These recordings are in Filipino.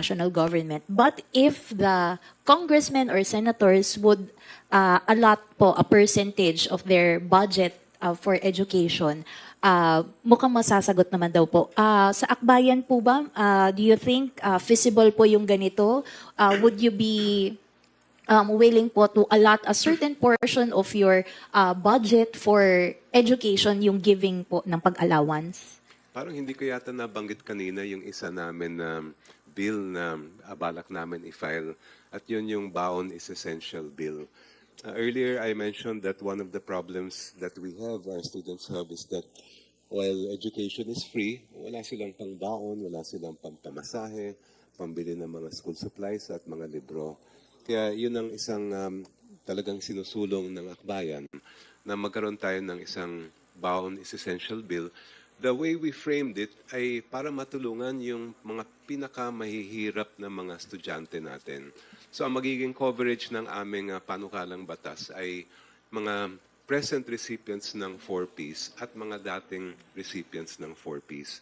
national government. But if the congressmen or senators would uh, allot po a percentage of their budget uh, for education, uh, mukhang masasagot naman daw po. Uh, sa akbayan po ba, uh, do you think uh, feasible po yung ganito? Uh, would you be um, willing po to allot a certain portion of your uh, budget for education, yung giving po ng pag-allowance? Parang hindi ko yata nabanggit kanina yung isa namin na bill na abalak namin i-file at yun yung Baon is Essential Bill. Uh, earlier, I mentioned that one of the problems that we have, our students have, is that while education is free, wala silang pang baon, wala silang pampamasahe, pambili ng mga school supplies at mga libro. Kaya yun ang isang um, talagang sinusulong ng akbayan na magkaroon tayo ng isang Baon is Essential Bill the way we framed it ay para matulungan yung mga pinakamahihirap na mga estudyante natin. So ang magiging coverage ng aming uh, panukalang batas ay mga present recipients ng 4Ps at mga dating recipients ng 4Ps.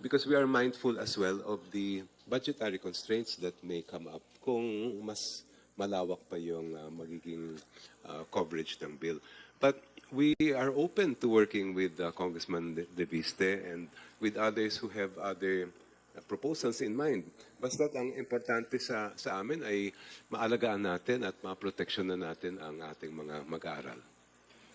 Because we are mindful as well of the budgetary constraints that may come up kung mas malawak pa yung uh, magiging uh, coverage ng bill. But we are open to working with uh, Congressman De, De Viste and with others who have other uh, proposals in mind. Basta ang importante sa, sa amin ay maalagaan natin at maproteksyon na natin ang ating mga mag-aaral.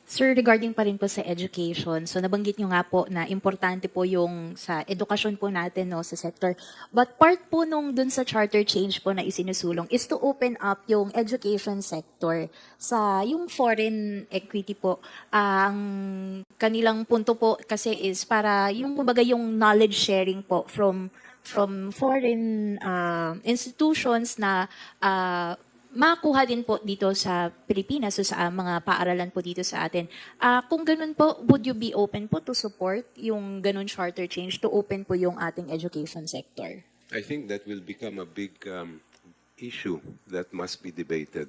Sir, regarding pa rin po sa education, so nabanggit nyo nga po na importante po yung sa edukasyon po natin no, sa sector. But part po nung dun sa charter change po na isinusulong is to open up yung education sector sa yung foreign equity po. Ang kanilang punto po kasi is para yung kumbaga yung knowledge sharing po from from foreign uh, institutions na uh, makuha din po dito sa Pilipinas, so sa mga paaralan po dito sa atin. Uh, kung ganun po, would you be open po to support yung ganun charter change to open po yung ating education sector? I think that will become a big um, issue that must be debated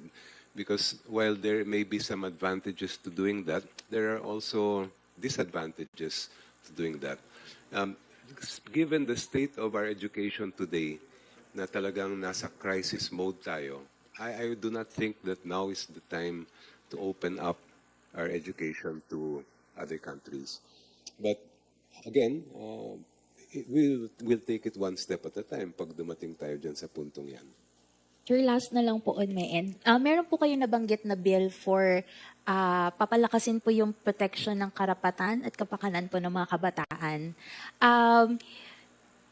because while there may be some advantages to doing that, there are also disadvantages to doing that. Um, given the state of our education today, na talagang nasa crisis mode tayo, I, I do not think that now is the time to open up our education to other countries. But again, uh, we'll, we'll take it one step at a time pag dumating tayo dyan sa puntong yan. Sir, last na lang po on my end. Uh, meron po kayo nabanggit na bill for uh, papalakasin po yung protection ng karapatan at kapakanan po ng mga kabataan. Um,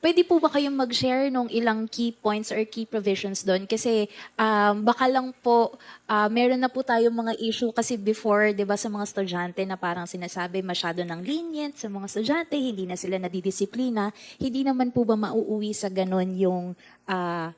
Pwede po ba kayong mag-share nung ilang key points or key provisions doon? Kasi um, baka lang po, uh, meron na po tayong mga issue kasi before, di ba, sa mga estudyante na parang sinasabi masyado ng lenient sa mga estudyante, hindi na sila nadidisiplina. Hindi naman po ba mauuwi sa ganon yung uh,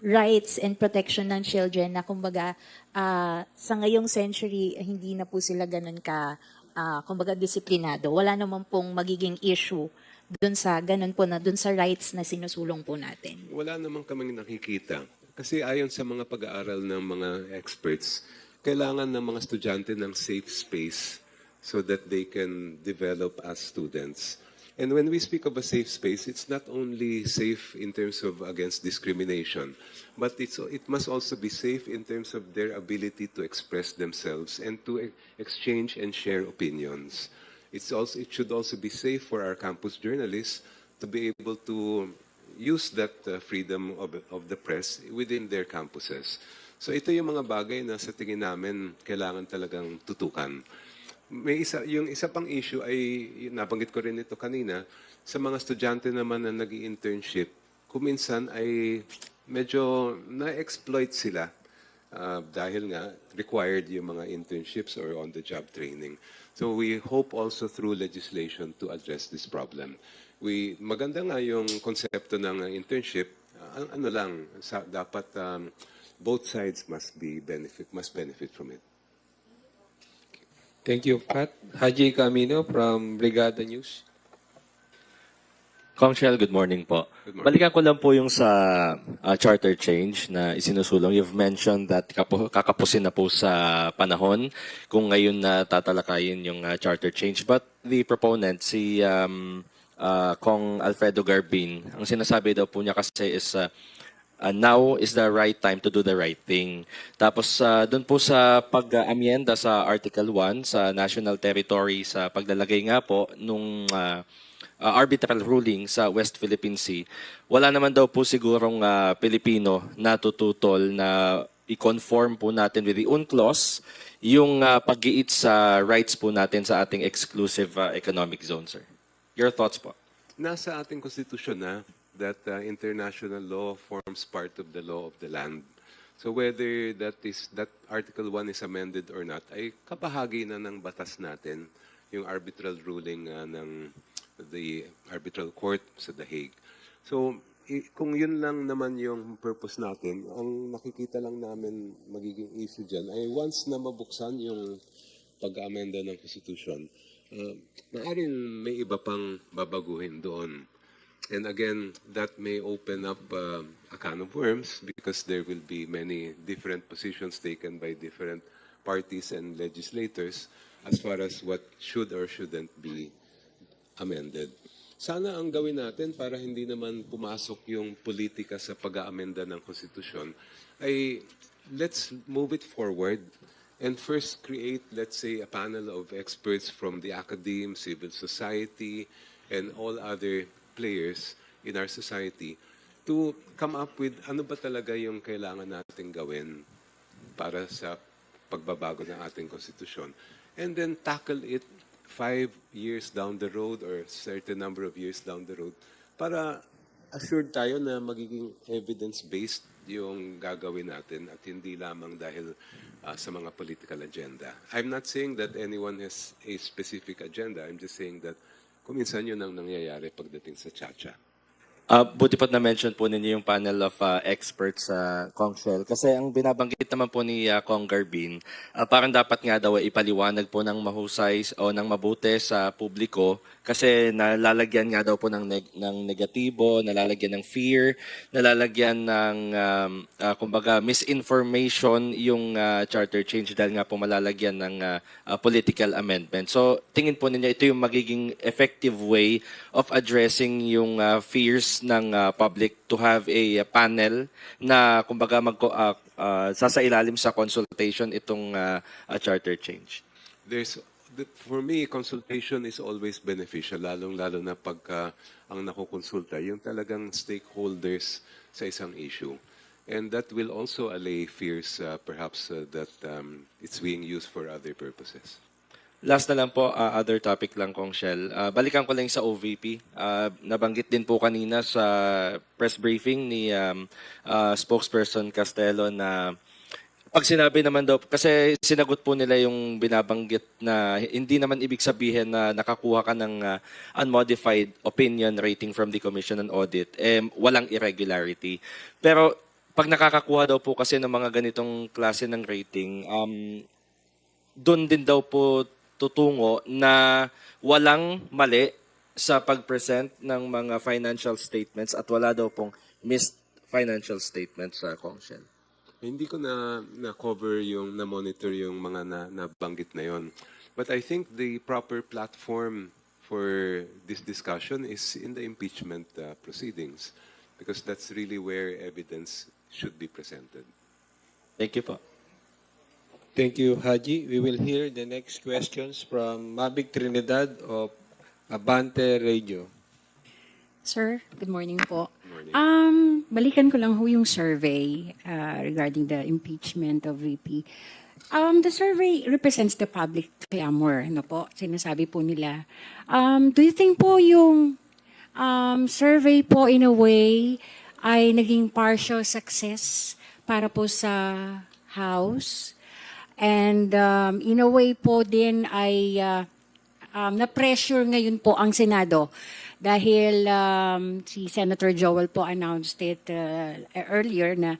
rights and protection ng children na kumbaga uh, sa ngayong century, hindi na po sila ganon ka, uh, kumbaga disiplinado. Wala naman pong magiging issue dun sa ganun po na dun sa rights na sinusulong po natin? Wala naman kaming nakikita. Kasi ayon sa mga pag-aaral ng mga experts, kailangan ng mga estudyante ng safe space so that they can develop as students. And when we speak of a safe space, it's not only safe in terms of against discrimination, but it's, it must also be safe in terms of their ability to express themselves and to exchange and share opinions. It's also, it should also be safe for our campus journalists to be able to use that uh, freedom of, of the press within their campuses. So ito yung mga bagay na sa tingin namin kailangan talagang tutukan. May isa, yung isa pang issue ay, nabanggit ko rin ito kanina, sa mga estudyante naman na nag internship kuminsan ay medyo na-exploit sila uh, dahil nga required yung mga internships or on-the-job training. So we hope also through legislation to address this problem. We maganda nga yung konsepto ng internship. Uh, ano lang, sa, dapat um, both sides must be benefit must benefit from it. Thank you, Pat. Haji Camino from Brigada News. Kong Shell, good morning po. Good morning. Balikan ko lang po yung sa uh, charter change na isinusulong. You've mentioned that kapu- kakapusin na po sa panahon kung ngayon na tatalakayin yung uh, charter change. But the proponent, si um, uh, Kong Alfredo Garbin, ang sinasabi daw po niya kasi is uh, uh, now is the right time to do the right thing. Tapos uh, doon po sa pag-amyenda sa Article 1 sa national territory sa paglalagay nga po nung uh, uh, arbitral ruling sa West Philippine Sea, wala naman daw po sigurong uh, Pilipino na tututol na i-conform po natin with the UNCLOS yung uh, pag-iit sa rights po natin sa ating exclusive uh, economic zone, sir. Your thoughts po? Nasa ating konstitusyon na that uh, international law forms part of the law of the land. So whether that is that Article 1 is amended or not ay kabahagi na ng batas natin yung arbitral ruling uh, ng the arbitral court sa The Hague. So kung yun lang naman yung purpose natin, ang nakikita lang namin magiging issue dyan ay once na mabuksan yung pag-amenda ng Constitution, uh, maaaring may iba pang babaguhin doon. And again, that may open up uh, a can of worms because there will be many different positions taken by different parties and legislators as far as what should or shouldn't be amended. Sana ang gawin natin para hindi naman pumasok yung politika sa pag-aamenda ng konstitusyon ay let's move it forward and first create, let's say, a panel of experts from the academe, civil society, and all other players in our society to come up with ano ba talaga yung kailangan natin gawin para sa pagbabago ng ating konstitusyon. And then tackle it five years down the road or certain number of years down the road para assured tayo na magiging evidence-based yung gagawin natin at hindi lamang dahil uh, sa mga political agenda. I'm not saying that anyone has a specific agenda. I'm just saying that kuminsan yun ang nangyayari pagdating sa Chacha. Uh, buti pat na-mention po ninyo yung panel of uh, experts sa Kongshel. Kasi ang binabanggit naman po ni uh, Kong Garbin, uh, parang dapat nga daw ipaliwanag po ng mahusay o ng mabuti sa publiko kasi nalalagyan nga daw po ng, neg- ng negatibo, nalalagyan ng fear, nalalagyan ng um, uh, kumbaga misinformation yung uh, charter change dahil nga po malalagyan ng uh, uh, political amendment. So tingin po ninyo ito yung magiging effective way of addressing yung uh, fears ng uh, public to have a uh, panel na kumbaga mag uh, uh, sasailalim sa consultation itong uh, uh, charter change. There's the- for me consultation is always beneficial lalong lalo na pagka ang nakukonsulta yung talagang stakeholders sa isang issue. And that will also allay fears uh, perhaps uh, that um, it's being used for other purposes. Last na lang po, uh, other topic lang kong Shell. Uh, balikan ko lang sa OVP. Uh, nabanggit din po kanina sa press briefing ni um, uh, spokesperson Castelo na pag sinabi naman daw, kasi sinagot po nila yung binabanggit na hindi naman ibig sabihin na nakakuha ka ng uh, unmodified opinion rating from the Commission on Audit, eh, walang irregularity. Pero pag nakakakuha daw po kasi ng mga ganitong klase ng rating, um, doon din daw po tutungo na walang mali sa pag-present ng mga financial statements at wala daw pong missed financial statements sa Kongshell. Hindi ko na na-cover yung na-monitor yung mga na, nabanggit na yon. But I think the proper platform for this discussion is in the impeachment uh, proceedings because that's really where evidence should be presented. Thank you po. Thank you, Haji. We will hear the next questions from Mabig Trinidad of Abante Radio. Sir, good morning po. morning. Um, balikan ko lang ho yung survey uh, regarding the impeachment of VP. Um, the survey represents the public clamor, ano po? Sinasabi po nila. Um, do you think po yung um, survey po in a way ay naging partial success para po sa House? And um, in a way po din ay uh, um, na-pressure ngayon po ang Senado dahil um, si Senator Joel po announced it uh, earlier na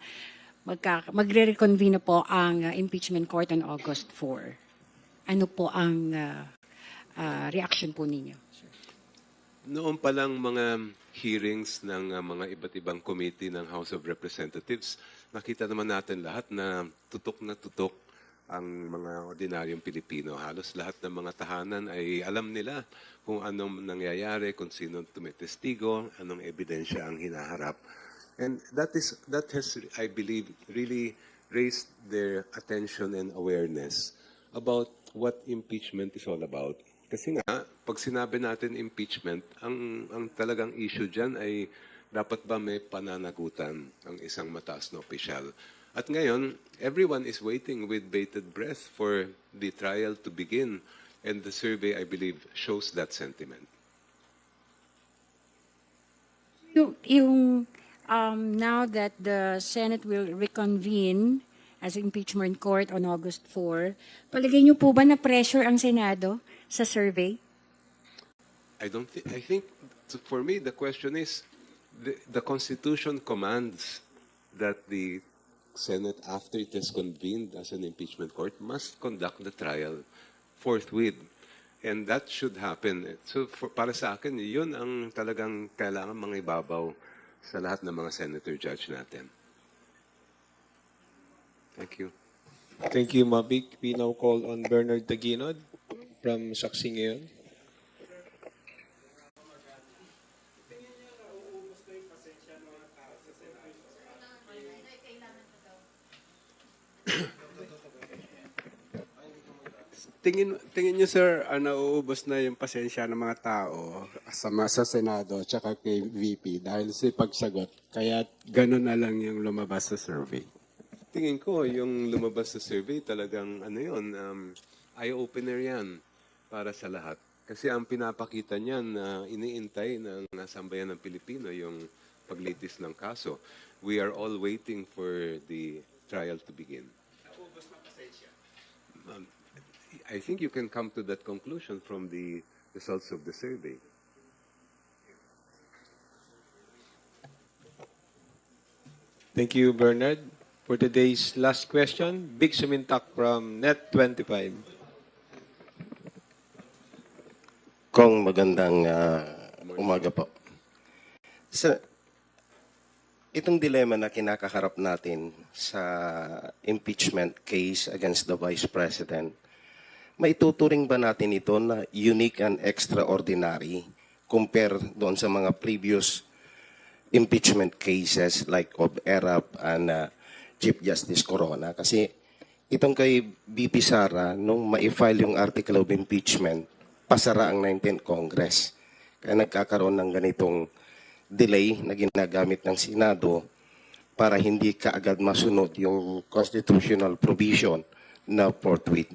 magka, magre-reconvene po ang uh, impeachment court on August 4. Ano po ang uh, uh, reaction po ninyo? Noon pa lang mga hearings ng uh, mga iba't ibang committee ng House of Representatives, nakita naman natin lahat na tutok na tutok ang mga ordinaryong Pilipino. Halos lahat ng mga tahanan ay alam nila kung anong nangyayari, kung sino tumitestigo, anong ebidensya ang hinaharap. And that is that has, I believe, really raised their attention and awareness about what impeachment is all about. Kasi nga, pag sinabi natin impeachment, ang, ang talagang issue dyan ay dapat ba may pananagutan ang isang mataas na opisyal. At ngayon, everyone is waiting with bated breath for the trial to begin. And the survey, I believe, shows that sentiment. Yung, yung um, now that the Senate will reconvene as impeachment court on August 4, palagay niyo po ba na pressure ang Senado sa survey? I don't think, I think for me, the question is the, the Constitution commands that the Senate, after it has convened as an impeachment court, must conduct the trial forthwith. And that should happen. So for, para sa akin, yun ang talagang kailangan mga ibabaw sa lahat ng mga senator judge natin. Thank you. Thank you, Mabik. We now call on Bernard Taginod from Saksi Ngayon. Tingin tingin niyo sir, ah, nauubos na yung pasensya ng mga tao sa sa Senado at kay VP dahil sa pagsagot. Kaya ganun na lang yung lumabas sa survey. Tingin ko, yung lumabas sa survey, talagang ano yun, um, eye-opener yan para sa lahat. Kasi ang pinapakita niyan na iniintay ng sambayan ng Pilipino yung paglitis ng kaso. We are all waiting for the trial to begin. Um, I think you can come to that conclusion from the results of the survey. Thank you, Bernard. For today's last question, Big Sumintak from Net25. Kong magandang ah, umaga po. Sa itong dilema na kinakaharap natin sa impeachment case against the Vice President, maituturing ba natin ito na unique and extraordinary compare doon sa mga previous impeachment cases like of ERAP and uh, Chief Justice Corona? Kasi itong kay BP Sara, nung ma-file yung article of impeachment, pasara ang 19th Congress. Kaya nagkakaroon ng ganitong delay na ginagamit ng Senado para hindi kaagad masunod yung constitutional provision na forthwith.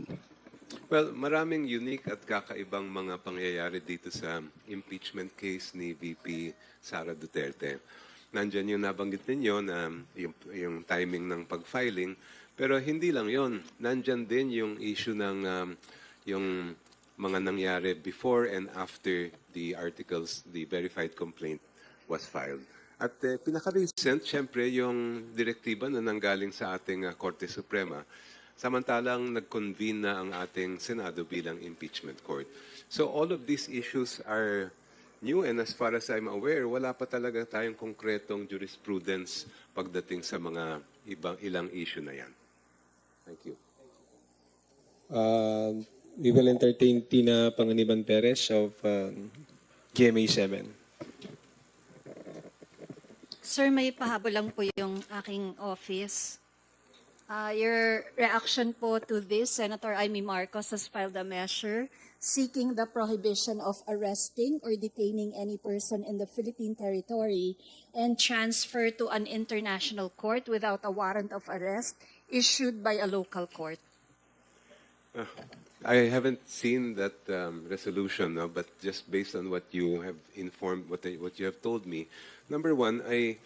Well, maraming unique at kakaibang mga pangyayari dito sa impeachment case ni VP Sara Duterte. Nandyan yung nabanggit ninyo na yung, yung timing ng pag-filing, pero hindi lang yon. Nandyan din yung issue ng um, yung mga nangyari before and after the articles, the verified complaint was filed. At uh, pinaka-recent, syempre, yung direktiba na nanggaling sa ating uh, Korte Suprema Samantalang nag-convene na ang ating Senado bilang impeachment court. So all of these issues are new and as far as I'm aware, wala pa talaga tayong konkretong jurisprudence pagdating sa mga ibang ilang issue na yan. Thank you. Uh, we will entertain Tina Panganiban Perez of um, GMA7. Sir, may pahabol lang po yung aking office. Uh, your reaction po to this, Senator Amy Marcos has filed a measure seeking the prohibition of arresting or detaining any person in the Philippine territory and transfer to an international court without a warrant of arrest issued by a local court. I haven't seen that um, resolution, no, but just based on what you have informed, what, I- what you have told me, number one, ay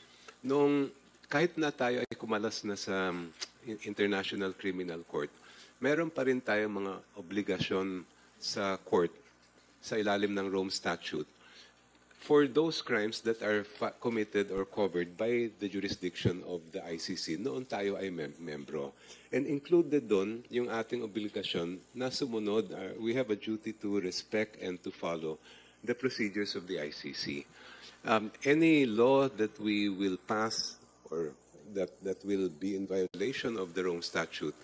noong kahit na tayo ay kumalas na sa um, International Criminal Court, meron pa rin tayong mga obligasyon sa court sa ilalim ng Rome Statute for those crimes that are committed or covered by the jurisdiction of the ICC noon tayo ay mem- membro. And included doon yung ating obligasyon na sumunod, uh, we have a duty to respect and to follow the procedures of the ICC. Um, any law that we will pass or that, that will be in violation of the Rome Statute,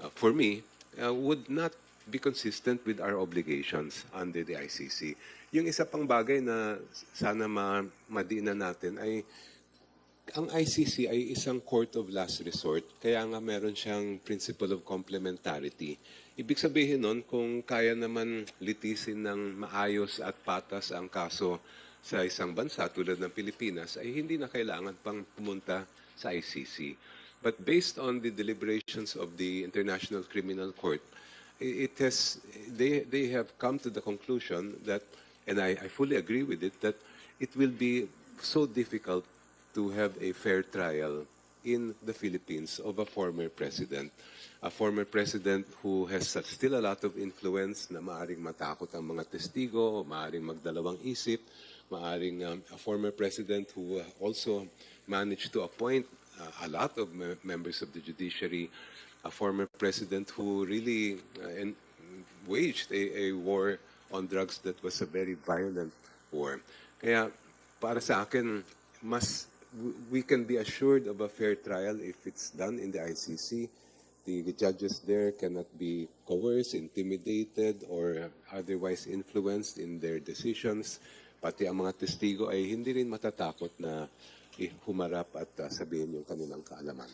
uh, for me, uh, would not be consistent with our obligations under the ICC. Yung isa pang bagay na sana ma madiinan natin ay ang ICC ay isang court of last resort, kaya nga meron siyang principle of complementarity. Ibig sabihin nun, kung kaya naman litisin ng maayos at patas ang kaso sa isang bansa tulad ng Pilipinas, ay hindi na kailangan pang pumunta sa ICC. But based on the deliberations of the International Criminal Court, it has they they have come to the conclusion that and I, I fully agree with it that it will be so difficult to have a fair trial in the Philippines of a former president a former president who has still a lot of influence na maaring matakot ang mga testigo, maaring magdalawang isip, maaring um, a former president who uh, also managed to appoint uh, a lot of me- members of the judiciary, a former president who really uh, waged a, a war on drugs that was a very violent war. Kaya para sa akin, mas we can be assured of a fair trial if it's done in the ICC. The judges there cannot be coerced, intimidated, or otherwise influenced in their decisions. Pati ang mga testigo ay hindi rin matatakot na humarap at uh, sabihin yung kanilang kaalaman.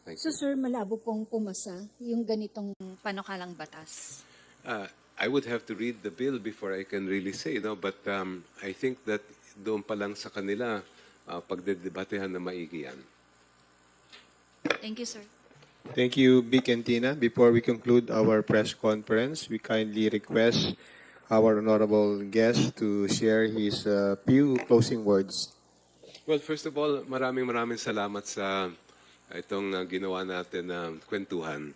Thank So you. sir, malabo pong pumasa yung ganitong panukalang batas. Uh, I would have to read the bill before I can really say, no? but um, I think that doon pa lang sa kanila, uh, pagdedebatehan na maigi yan. Thank you, sir. Thank you, Vic and Tina. Before we conclude our press conference, we kindly request our honorable guest to share his uh, few closing words. Well, first of all, maraming maraming salamat sa itong uh, ginawa natin na kwentuhan.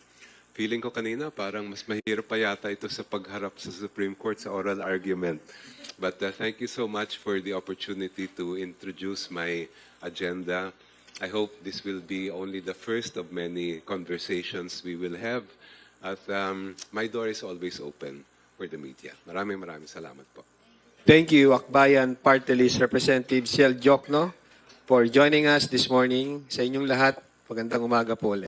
Feeling ko kanina parang mas mahirap pa yata ito sa pagharap sa Supreme Court sa oral argument. But uh, thank you so much for the opportunity to introduce my agenda. I hope this will be only the first of many conversations we will have. At um, my door is always open for the media. Maraming maraming salamat po. Thank you, Akbayan Party List Representative Ciel Jokno, for joining us this morning. Sa inyong lahat, magandang umaga po ulit.